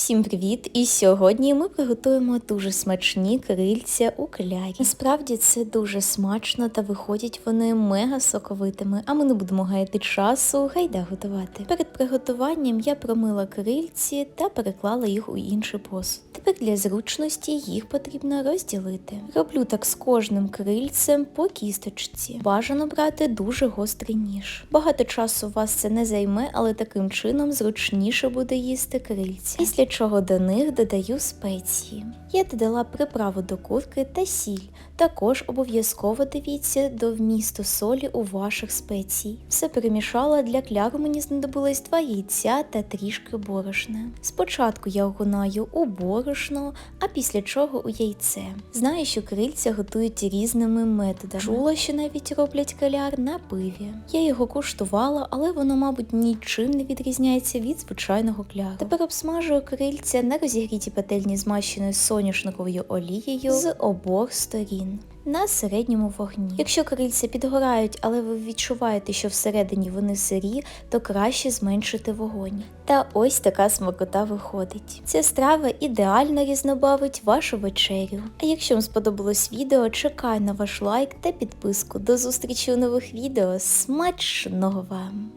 Всім привіт! І сьогодні ми приготуємо дуже смачні крильця у клярі. Насправді це дуже смачно та виходять вони мега соковитими, а ми не будемо гаяти часу, гайда готувати. Перед приготуванням я промила крильці та переклала їх у інший посуд. Тепер для зручності їх потрібно розділити. Роблю так з кожним крильцем по кісточці. Бажано брати дуже гострий ніж. Багато часу вас це не займе, але таким чином зручніше буде їсти крильця. Після чого до них додаю спеції. Я додала приправу до курки та сіль. Також обов'язково дивіться до вмісту солі у ваших спецій. Все перемішала, для кляру мені знадобилось два яйця та трішки борошна. Спочатку я окунаю у борошно, а після чого у яйце. Знаю, що крильця готують різними методами. Чула, що навіть роблять каляр на пиві. Я його куштувала, але воно, мабуть, нічим не відрізняється від звичайного кляру. Тепер обсмажую крильця на розігрітій пательні змащеною соняшниковою олією з обох сторін. На середньому вогні. Якщо крильця підгорають, але ви відчуваєте, що всередині вони сирі, то краще зменшити вогонь. Та ось така смакота виходить. Ця страва ідеально різнобавить вашу вечерю. А якщо вам сподобалось відео, чекаю на ваш лайк та підписку. До зустрічі у нових відео. Смачного вам!